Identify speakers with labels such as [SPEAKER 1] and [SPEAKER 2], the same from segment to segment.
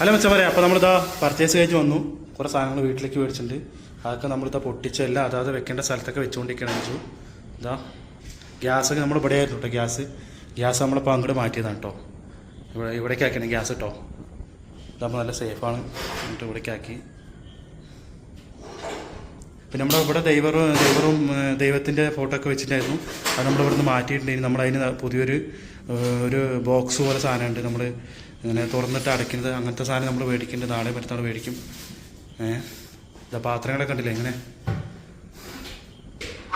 [SPEAKER 1] അല്ല മച്ചാ പറയാം. അപ്പോൾ നമ്മളിതാ പർച്ചേസ് കഴിഞ്ഞ് വന്നു. കുറേ സാധനങ്ങൾ വീട്ടിലേക്ക് മേടിച്ചിട്ടുണ്ട്. അതൊക്കെ നമ്മളിതാ പൊട്ടിച്ചല്ല അതായത് വെക്കേണ്ട സ്ഥലത്തൊക്കെ വെച്ചുകൊണ്ടിരിക്കണം വെച്ചു ഇതാ ഗ്യാസൊക്കെ നമ്മൾ ഇവിടെ ആയിരുന്നു കേട്ടോ ഗ്യാസ്. ഗ്യാസ് നമ്മളിപ്പോൾ അങ്ങോട്ട് മാറ്റിയതാണ് കേട്ടോ ഇവിടെ ഇവിടേക്ക് ആക്കണം ഗ്യാസ് കേട്ടോ ഇതാകുമ്പോൾ നല്ല സേഫാണ് എന്നിട്ട് ഇവിടേക്ക് ആക്കി. പിന്നെ നമ്മുടെ ഇവിടെ ദൈവ ദൈവറും ദൈവത്തിന്റെ ഫോട്ടോ ഒക്കെ വെച്ചിട്ടായിരുന്നു അത് നമ്മൾ ഇവിടുന്ന് മാറ്റിയിട്ടുണ്ടെങ്കിൽ നമ്മൾ അതിന് പുതിയൊരു ഒരു ബോക്സ് പോലെ സാധനമുണ്ട്. നമ്മൾ ഇങ്ങനെ തുറന്നിട്ട് അടയ്ക്കുന്നത് അങ്ങനത്തെ സാധനം നമ്മൾ മേടിക്കുന്നുണ്ട് നാളെ മറ്റന്നാൾ മേടിക്കും. ഏഹ് ഇതാ പാത്രങ്ങളൊക്കെ കണ്ടില്ലേ ഇങ്ങനെ?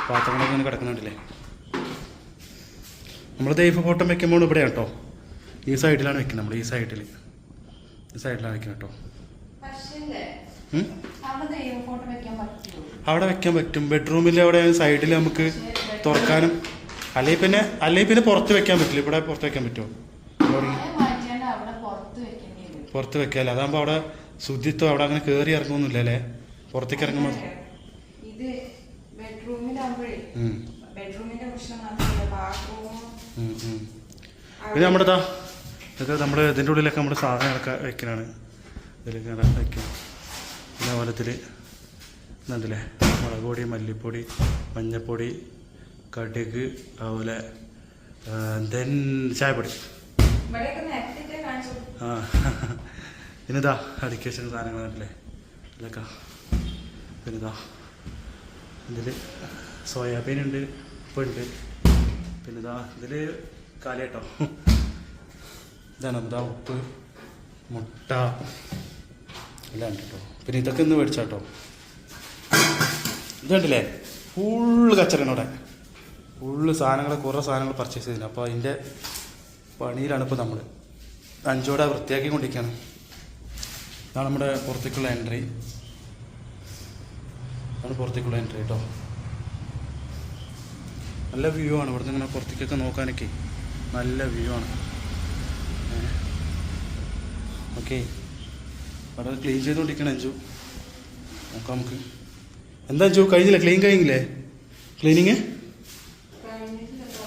[SPEAKER 1] പാത്രങ്ങളൊക്കെ ഇങ്ങനെ കിടക്കുന്നുണ്ടല്ലേ നമ്മൾ ദൈവ ഫോട്ടം വെക്കുമ്പോൾ ഇവിടെ കേട്ടോ ഈ സൈഡിലാണ് വെക്കുന്നത് നമ്മൾ ഈ സൈഡിൽ ഈ സൈഡിലാണ് വെക്കുന്നത് കേട്ടോ
[SPEAKER 2] അവിടെ വെക്കാൻ
[SPEAKER 1] പറ്റും. ബെഡ്റൂമിൽ അവിടെ സൈഡിൽ നമുക്ക് തുറക്കാനും. അല്ലെങ്കിൽ പിന്നെ അല്ലെങ്കിൽ പിന്നെ പുറത്ത് വെക്കാൻ പറ്റില്ല. ഇവിടെ പുറത്ത് വെക്കാൻ പറ്റുമോ?
[SPEAKER 2] പുറത്ത്
[SPEAKER 1] വെക്കാല്ലേ? അതാകുമ്പോൾ അവിടെ ശുദ്ധിത്വം അവിടെ അങ്ങനെ കയറി ഇറങ്ങുന്നില്ല അല്ലേ പുറത്തേക്ക് ഇറങ്ങുമ്പോൾ
[SPEAKER 2] ഇത് ബെഡ്റൂമിലാകുമ്പോഴേ ബെഡ്റൂമിന്റെ പ്രശ്നം മാത്രമല്ല ബാത്റൂമും.
[SPEAKER 1] ഉം, ഉം. പിന്നെ നമ്മുടെ ഇതാ ഇതൊക്കെ നമ്മൾ ഇതിന്റെ ഉള്ളിലൊക്കെ നമ്മുടെ സാധനങ്ങളൊക്കെ വെക്കലാണ്. ഇതിലൊക്കെ വെക്കണം വെക്കും. അതേപോലെ ഇതിൽ ഇതുണ്ടല്ലേ? മുളക് പൊടി മല്ലിപ്പൊടി മഞ്ഞപ്പൊടി കടുക് അതുപോലെ ദെൻ ചായപ്പൊടി. ആ. പിന്നിതാ സാധനങ്ങൾ കണ്ടില്ലേ? ഇതൊക്കെ. പിന്നിതാ ഇതിൽ സോയാബീൻ ഉണ്ട് ഉപ്പുണ്ട് പിന്നെതാ ഇതിൽ കാലിയാട്ടോ ഇതാണ് ഇതാ ഉപ്പ് മുട്ട. എല്ലാം കേട്ടോ. പിന്നെ ഇതൊക്കെ ഒന്ന് മേടിച്ചാട്ടോ ഇത് കണ്ടില്ലേ? ഫുള്ള് കച്ചറിനോടെ ഫുള്ള് സാധനങ്ങൾ കുറേ സാധനങ്ങൾ പർച്ചേസ് ചെയ്തിട്ടുണ്ട്. അപ്പോൾ അതിന്റെ പണിയിലാണ് ഇപ്പോൾ നമ്മൾ അഞ്ചോടെ വൃത്തിയാക്കി കൊണ്ടിരിക്കുകയാണ്. ഇതാണ് നമ്മുടെ പുറത്തേക്കുള്ള എൻട്രി ഇതാണ് പുറത്തേക്കുള്ള എൻട്രി കേട്ടോ നല്ല വ്യൂ ആണ്. ഇവിടുന്ന് ഇങ്ങനെ പുറത്തേക്കൊക്കെ നോക്കാനൊക്കെ നല്ല വ്യൂ ആണ്. ഓക്കെ. അവിടെ ക്ലീൻ ചെയ്തുകൊണ്ടിരിക്കണം അഞ്ചു. നോക്കാം നമുക്ക്. എന്താ അഞ്ചു? കഴിഞ്ഞില്ല? ക്ലീൻ കഴിഞ്ഞില്ലേ? ക്ലീനിങ്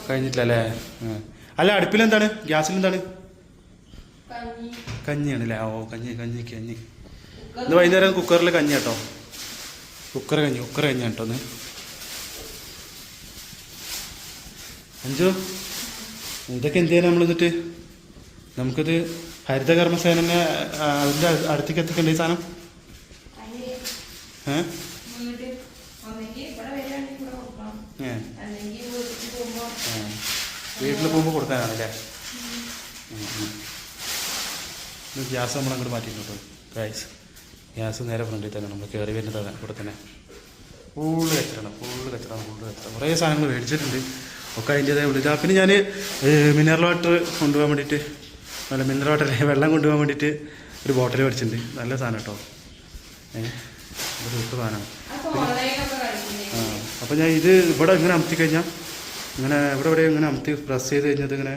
[SPEAKER 1] കഴിഞ്ഞിട്ടില്ല അല്ലേ. അല്ല അടുപ്പിലെന്താണ്? ഗ്യാസിലെന്താണ്?
[SPEAKER 2] കഞ്ഞി.
[SPEAKER 1] കഞ്ഞിയാണല്ലേ ഓ കഞ്ഞി കഞ്ഞി കഞ്ഞി. ഇന്ന് വൈകുന്നേരം കുക്കറിൽ കഞ്ഞി കേട്ടോ. കുക്കർ കഞ്ഞി കുക്കർ കഞ്ഞി കേട്ടോ ഒന്ന് അഞ്ചു ഇതൊക്കെ എന്ത് ചെയ്യാൻ നമ്മൾ എന്നിട്ട് നമുക്കിത് ഹരിതകർമ്മസേനനെ അതിന്റെ അടുത്തേക്ക് എത്തിക്കണ്ടേ ഈ സാധനം?
[SPEAKER 2] ഏഹ്
[SPEAKER 1] വീട്ടിൽ
[SPEAKER 2] പോകുമ്പോൾ ഒന്നെങ്കിൽ ഇവിടെ വരികയാണെങ്കിൽ ഇവിടെ കൊടുക്കണം
[SPEAKER 1] ഏ
[SPEAKER 2] അല്ലെങ്കിൽ വീട്ടിൽ പോകുമ്പോൾ
[SPEAKER 1] ആ. വീട്ടിൽ പോകുമ്പോൾ കൊടുക്കാനാണല്ലേ ഗ്യാസ് നമ്മൾ അങ്ങോട്ട് മാറ്റിയിട്ടുണ്ട് ഗൈസ് ഗ്യാസ് നേരെ ഫ്രണ്ടിൽ തന്നെ നമ്മൾ കയറി വരുന്നത് ഇവിടെ തന്നെ ഫുള്ള് കച്ചറാണ് ഫുള്ള് കച്ചറാണ് ഫുള്ള് കച്ചറ. കുറേ സാധനങ്ങൾ മേടിച്ചിട്ടുണ്ട്. ഒക്കെ അതിന്റെതായ വിളിച്ചാൽ പിന്നെ ഞാൻ മിനറൽ വാട്ടർ കൊണ്ടുപോകാൻ വേണ്ടിയിട്ട് നല്ല മിനറൽ വാട്ടർ വെള്ളം കൊണ്ടുപോകാൻ വേണ്ടിയിട്ട് ഒരു ബോട്ടിൽ മേടിച്ചിട്ടുണ്ട്. നല്ല സാധനം കേട്ടോ. ഏഹ് ഒരു സൂപ്പർ സാധനമാണ്.
[SPEAKER 2] അപ്പോൾ
[SPEAKER 1] ഞാൻ ഇത് ഇവിടെ ഇങ്ങനെ അമർത്തി കഴിഞ്ഞാൽ ഇങ്ങനെ ഇവിടെ ഇവിടെ ഇങ്ങനെ അമർത്തി പ്രസ് ചെയ്ത് കഴിഞ്ഞത് ഇങ്ങനെ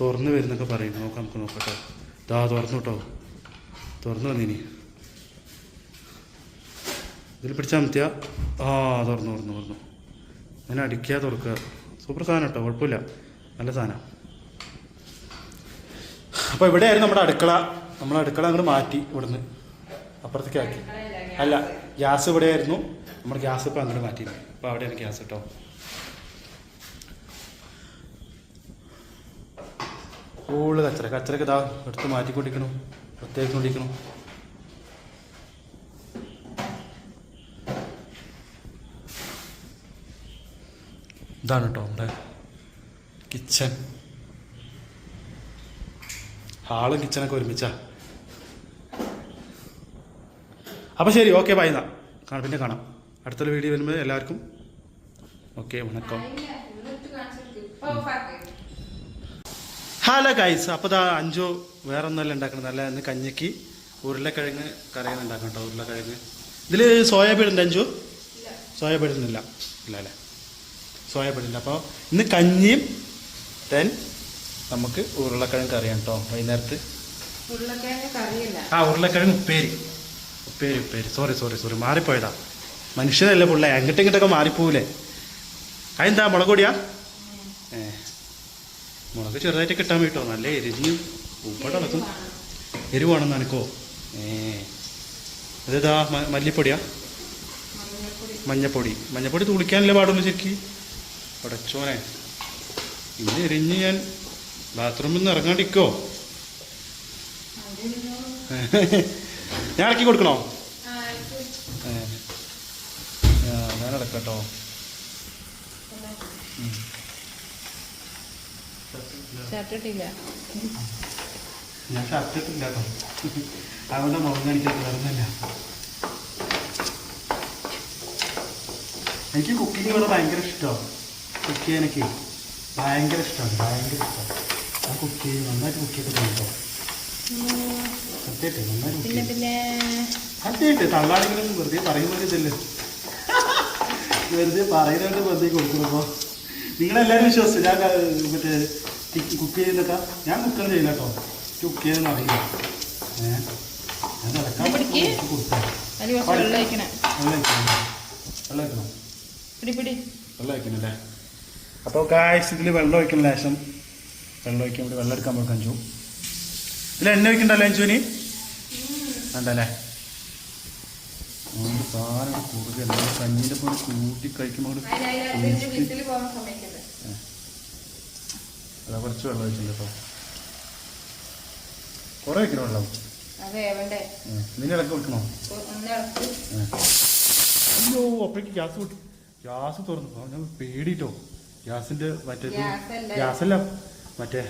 [SPEAKER 1] തുറന്ന് വരുന്നൊക്കെ പറയുന്നു നോക്കാം നമുക്ക് നോക്കട്ടോ. ദാ തുറന്നു കേട്ടോ തുറന്നു വന്നിനി. ഇതിൽ പിടിച്ചാൽ മതിയാ? ആ തുറന്നു തുറന്നു തുറന്നു. അങ്ങനെ അടിക്കുക തുറക്കുക. സൂപ്പർ സാധനം കേട്ടോ കുഴപ്പമില്ല. നല്ല സാധനം. അപ്പോൾ ഇവിടെയായിരുന്നു നമ്മുടെ അടുക്കള. നമ്മൾ അടുക്കള അങ്ങോട്ട് മാറ്റി ഇവിടുന്ന് അപ്പുറത്തേക്കാക്കി അല്ല ഗ്യാസ് ഇവിടെയായിരുന്നു. നമ്മൾ ഗ്യാസ് ഇപ്പോൾ അങ്ങോട്ട് മാറ്റി അപ്പോൾ അവിടെയാണ് ഗ്യാസ് കേട്ടോ. ഫുള്ള് കച്ചറ കച്ചറൊക്കെ ഇതാ എടുത്ത് മാറ്റിക്കൊണ്ടിരിക്കണു. കൊണ്ടിരിക്കണു. ഇതാണ് കേട്ടോ നമ്മുടെ കിച്ചൺ ഹാളും കിച്ചണൊക്കെ ഒരുമിച്ചാ. അപ്പോൾ ശരി ഓക്കെ ബൈ എന്നാ പിന്നെ കാണാം. അടുത്തൊരു വീഡിയോ വരുമ്പോൾ എല്ലാവർക്കും ഓക്കെ വണക്കം
[SPEAKER 2] അതിന് എന്നിട്ട് കാണിച്ചിട്ട് ഇപ്പോൾ ഓഫാക്കി
[SPEAKER 1] ഹലോ ഗൈസ് അപ്പോൾ ഇതാ അഞ്ചോ വേറെ ഒന്നല്ല ഉണ്ടാക്കണം നല്ല ഇന്ന് കഞ്ഞിക്ക് ഉരുളക്കിഴങ്ങ് കറിയാണ് ഉണ്ടാക്കണം കേട്ടോ ഉരുളക്കിഴങ്ങ്. ഇതിൽ സോയാബീൻ ഉണ്ട് അഞ്ചു? സോയാബീൻ ഇല്ല ഇല്ല അല്ലേ? സോയാബീൻ ഇല്ല. അപ്പോൾ ഇന്ന് കഞ്ഞിയും ദെൻ നമുക്ക് ഉരുളക്കിഴങ്ങ് കറിയാണ് കേട്ടോ വൈകുന്നേരത്ത്. ആ ഉരുളക്കിഴങ്ങ് ഉപ്പേരി. ഉപ്പേരി ഉപ്പേരി. സോറി സോറി സോറി മാറിപ്പോയതാ. മനുഷ്യനല്ലേ പിള്ളേ അങ്ങോട്ടും ഇങ്ങോട്ടൊക്കെ മാറിപ്പോവില്ലേ അതെന്താ മുളകൂടിയാ മുളക് ചെറുതായിട്ട് കിട്ടാൻ വേണ്ടി നല്ല എരിഞ്ഞ് ഉപ്പട ഇളക്കും എരിവാണെന്ന് എനിക്കോ ഏ. അതേതാ? മല്ലിപ്പൊടിയാ? മഞ്ഞപ്പൊടി. മഞ്ഞപ്പൊടി തുളിക്കാനല്ലേ പാടുള്ളൂ ശരിക്ക്. പടച്ചോനെ. ഇന്ന് എരിഞ്ഞ് ഞാൻ ബാത്റൂമിൽ നിന്ന് ഇറങ്ങാണ്ടിക്കോ
[SPEAKER 2] അതിനോ
[SPEAKER 1] ഞാൻ ഇറക്കി കൊടുക്കണോ? ഞാൻ ഇറക്കട്ടോ
[SPEAKER 2] ഷർട്ടിട്ടില്ല
[SPEAKER 1] ഞാൻ ഷർട്ടിട്ടില്ല കേട്ടോ. അവളുടെ മുഖം കാണിക്കാൻ എനിക്ക് കുക്കിംഗ് ഇവിടെ ഭയങ്കര ഇഷ്ടമാണ് കുക്ക് ചെയ്യാനൊക്കെ ഭയങ്കര ഇഷ്ടമാണ് ഭയങ്കര ഇഷ്ടമാണ് ഞാൻ കുക്ക് ചെയ്യും നന്നായിട്ട് കുക്ക് ചെയ്ത് കേട്ടോ. സത്യമായിട്ട് നന്നായിട്ട് സത്യമായിട്ട് തള്ളാണെങ്കിലും വെറുതെ പറയുന്നത് ഇതല്ലേ? വെറുതെ പറയുന്നത് വെറുതെ കൊടുക്കുമ്പോൾ നിങ്ങളെല്ലാവരും വിശ്വസിച്ചു ഞാൻ മറ്റേ കുക്ക് ചെയ്യുന്നൊക്കെ ഞാൻ കുക്കൊന്നും ചെയ്യില്ല കേട്ടോ. കുക്ക് ചെയ്തെന്ന് അറിയില്ല. ഏഹ് ഞാൻ
[SPEAKER 2] അതിൽ കുറച്ച് വെള്ളം ഒഴിക്കണം
[SPEAKER 1] വെള്ളം വയ്ക്കണം വെള്ളം ഒഴിക്കണം
[SPEAKER 2] പിടി പിടി.
[SPEAKER 1] വെള്ളം വയ്ക്കണല്ലേ അപ്പോൾ കായ്സ് ഇതിൽ വെള്ളം ഒഴിക്കണം ലേശം. വെള്ളം ഒഴിക്കാൻ വേണ്ടി വെള്ളം എടുക്കാൻ പോയി അഞ്ചു ഇതിൽ എണ്ണ ഒഴിക്കണ്ടല്ലോ അഞ്ചുവിന് വേണ്ടല്ലേ? സാധനം കൂടുതൽ കഞ്ഞിന്റെ പോലെ കൂട്ടി കഴിക്കുമ്പോൾ അതാ കുറച്ച് വെള്ളം ഒഴിച്ചിട്ടുണ്ട് കേട്ടോ കുറേ വെക്കണോ വെള്ളം.
[SPEAKER 2] അത് വെക്കണോ
[SPEAKER 1] അയ്യോ അപ്പോഴേക്ക് ഗ്യാസ് വിട്ടു ഗ്യാസ് തുറന്നു. ഞാൻ പേടിട്ടോ? ഗ്യാസിന്റെ മറ്റേ
[SPEAKER 2] ഗ്യാസല്ല.
[SPEAKER 1] ഗ്യാസല്ല മറ്റേ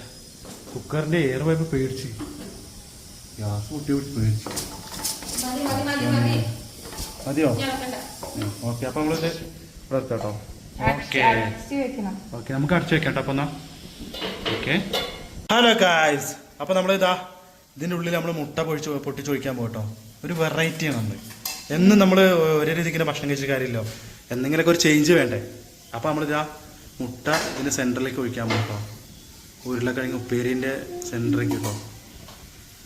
[SPEAKER 1] കുക്കറിന്റെ എയർ വൈപ്പ് പേടിച്ച്. ഗ്യാസ് പൊട്ടി പൊട്ടി പേടിച്ച്.
[SPEAKER 2] മതി മതി മതി മതി.
[SPEAKER 1] മതിയോ? ഓക്കെ അപ്പൊ നമ്മളിത് കേട്ടോ ഓക്കെ. ഓക്കെ നമുക്ക് അടച്ചു വെക്കാം കേട്ടോ അപ്പൊ എന്നാ. ഓക്കെ ഹലോ ഗായ്സ് നമ്മൾ ഇതാ ഇതിന്റെ ഉള്ളിൽ നമ്മൾ മുട്ട പൊഴിച്ച് പൊട്ടിച്ച് ഒഴിക്കാൻ പോകട്ടോ. ഒരു വെറൈറ്റിയാണ് നമ്മൾ എന്നും നമ്മൾ ഒരേ രീതിക്ക് ഇങ്ങനെ ഭക്ഷണം കഴിച്ച കാര്യമില്ലോ. എന്തെങ്കിലുമൊക്കെ ഒരു ചേഞ്ച് വേണ്ടേ? അപ്പൊ നമ്മളിതാ മുട്ട ഇതിന്റെ സെന്ററിലേക്ക് ഒഴിക്കാൻ പോകട്ടോ. ഉരുളക്കിഴങ്ങ് ഉപ്പേരിന്റെ സെന്ററിലേക്ക് കേട്ടോ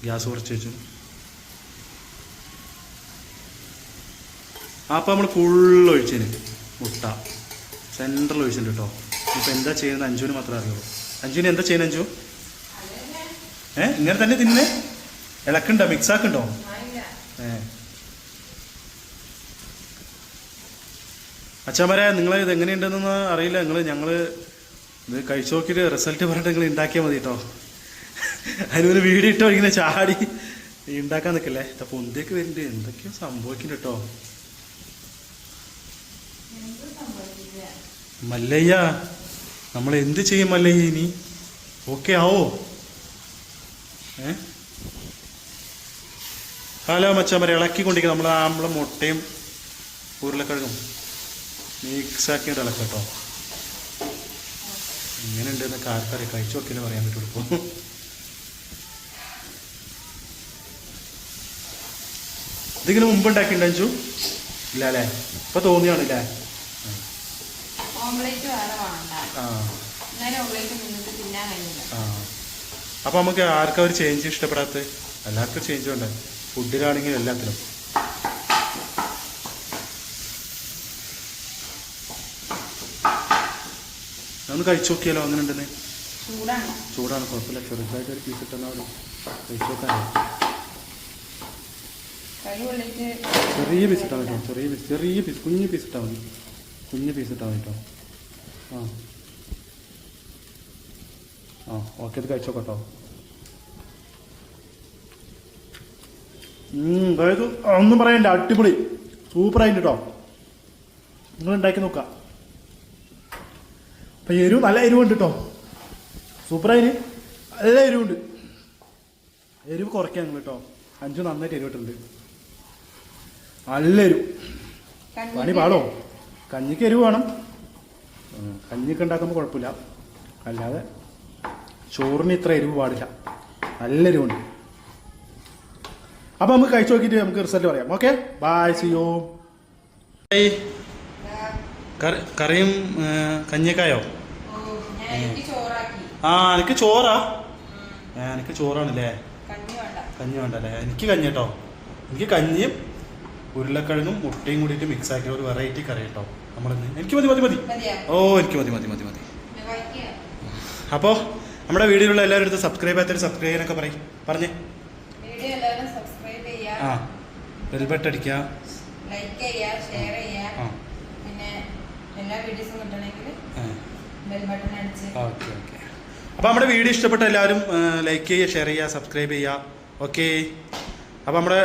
[SPEAKER 1] ഗ്യാസ് കുറച്ച് വെച്ചു. അപ്പോൾ നമ്മൾ ഫുള്ള് ഒഴിച്ചതിന് മുട്ട. സെന്ററിൽ ഒഴിച്ചിട്ടുണ്ട് കേട്ടോ. ഇപ്പം എന്താ ചെയ്യുന്നത് അഞ്ജുവിന് മാത്രമേ അറിയുള്ളൂ. അഞ്ജുവിന് എന്താ ചെയ്യുന്നത് അഞ്ജു? ഏ ഇങ്ങനെ തന്നെ തിന്നേ ഇളക്കുണ്ടോ? മിക്സ് ആക്കുണ്ടോ ഏ. അച്ഛാമരെ നിങ്ങൾ ഇത് എങ്ങനെയുണ്ടെന്ന് അറിയില്ല. നിങ്ങൾ ഞങ്ങൾ ഇത് കഴിച്ചു നോക്കിയിട്ട് റിസൾട്ട് പറഞ്ഞിട്ട് നിങ്ങൾ ഉണ്ടാക്കിയാൽ മതി കേട്ടോ അതിനൊരു വീഡിയോ ഇട്ടോ ഇങ്ങനെ ചാടി ഉണ്ടാക്കാൻ നിൽക്കല്ലേ അപ്പൊ ഒന്നേക്ക് വരുന്നുണ്ട്. എന്തൊക്കെയോ സംഭവിക്കുന്നുണ്ട് കേട്ടോ മല്ലയ്യ. നമ്മൾ എന്ത് ചെയ്യുമല്ലേ ഇനി? ഓക്കെ ആവോ? ഏ? ഹലോ ഇളക്കി ഇളക്കിക്കൊണ്ടിരിക്കുക നമ്മൾ നമ്മളെ മുട്ടയും ഉരുളക്കിഴങ്ങും മിക്സ് ആക്കിയിട്ട് ഇളക്കാം കേട്ടോ ഇങ്ങനെ ഉണ്ട് എന്നൊക്കെ ആർക്കറിയാം. കഴിച്ചു നോക്കിയാലേ പറയാൻ പറ്റുള്ളൂ ഇപ്പോൾ ഇതിങ്ങനെ മുമ്പ് ഉണ്ടാക്കിയിട്ടുണ്ടോ ഇല്ല അല്ലേ? ഇപ്പൊ തോന്നിയാണല്ലേ?
[SPEAKER 2] ഓംലേറ്റ് വേറെ വേണ്ട.
[SPEAKER 1] ആ.
[SPEAKER 2] എന്നാലും ഓംലേറ്റ് നിങ്ങൾക്ക് തിന്നാൻ കഴിയില്ല.
[SPEAKER 1] ആ. അപ്പൊ നമുക്ക് ആർക്കാ ഒരു ചേഞ്ച് ഇഷ്ടപ്പെടാത്ത? എല്ലാവർക്കും ചേഞ്ച് ഉണ്ട് ഫുഡിലാണെങ്കിലും എല്ലാത്തിലും ഒന്ന് കഴിച്ചു നോക്കിയാലോ അങ്ങനെ ഉണ്ടെന്ന്
[SPEAKER 2] ചൂടാണ്
[SPEAKER 1] കുഴപ്പമില്ല. ചെറുതായിട്ട് ഒരു പീസ് ഇട്ടെന്നാ കഴിച്ചു നോക്കാനോ ചെറിയ പീസ് ഇട്ടാൽ മതി ചെറിയ പീസ് ചെറിയ പീസ് കുഞ്ഞു പീസ് ഇട്ടാൽ മതി. കുഞ്ഞു പീസ് ഇട്ടാൽ മതി കേട്ടോ. ആ. ആ ഓക്കെ ഇത് കഴിച്ചോ കേട്ടോ അതായത് ഒന്നും പറയണ്ട അടിപൊളി. സൂപ്പറായിട്ട് കേട്ടോ നിങ്ങൾ ഉണ്ടാക്കി നോക്കാം. അപ്പം എരിവ് നല്ല എരിവുണ്ട് കേട്ടോ സൂപ്പറായിട്ട് നല്ല എരിവുണ്ട്. എരിവ് കുറയ്ക്കാൻ നിങ്ങൾ കേട്ടോ അഞ്ചു നന്നായിട്ട് എരിവിട്ടുണ്ട് നല്ല എരിവ്. പണി പാടോ? കഞ്ഞിക്ക് എരിവ് വേണം. കഞ്ഞിക്ക് ഉണ്ടാക്കുമ്പോൾ കുഴപ്പമില്ല. അല്ലാതെ ചോറിന് ഇത്ര എരിവ് പാടില്ല. നല്ല എരിവുണ്ട്. അപ്പം നമുക്ക് കഴിച്ചു നോക്കിയിട്ട് നമുക്ക് റിസൾട്ട് പറയാം. ഓക്കെ ബായ് സിയോ കറിയും കഞ്ഞിക്കായോ ആ എനിക്ക് ചോറാ. എനിക്ക് ചോറാണല്ലേ?
[SPEAKER 2] കഞ്ഞി വേണ്ട.
[SPEAKER 1] കഞ്ഞി വേണ്ടല്ലേ? എനിക്ക് കഞ്ഞി കേട്ടോ എനിക്ക് കഞ്ഞിയും ഉരുളക്കിഴങ്ങും മുട്ടയും കൂടിയിട്ട് മിക്സ് ആക്കിയ ഒരു വെറൈറ്റി കറി കേട്ടോ നമ്മളിന്ന്. എനിക്ക് മതി മതി മതി. ഓ എനിക്ക് മതി മതി മതി മതി. അപ്പോൾ നമ്മുടെ വീഡിയോയിലുള്ള എല്ലാവരും അടുത്ത് സബ്സ്ക്രൈബ് ചെയ്യാത്തൊരു സബ്സ്ക്രൈബ് ചെയ്യാനൊക്കെ പറയും. പറഞ്ഞേ. ആ. ബെൽബട്ട് അടിക്കുക
[SPEAKER 2] ലൈക്ക് ചെയ്യുക ഷെയർ ചെയ്യുക പിന്നെ എല്ലാ വീഡിയോസും കിട്ടണമെങ്കിൽ ബെൽ ബട്ടൺ അടിച്ച്.
[SPEAKER 1] Okay okay. അപ്പോൾ നമ്മുടെ വീഡിയോ ഇഷ്ടപ്പെട്ട എല്ലാവരും ലൈക്ക് ചെയ്യുക ഷെയർ ചെയ്യുക സബ്സ്ക്രൈബ് ചെയ്യുക ഓക്കെ. അപ്പോൾ നമ്മുടെ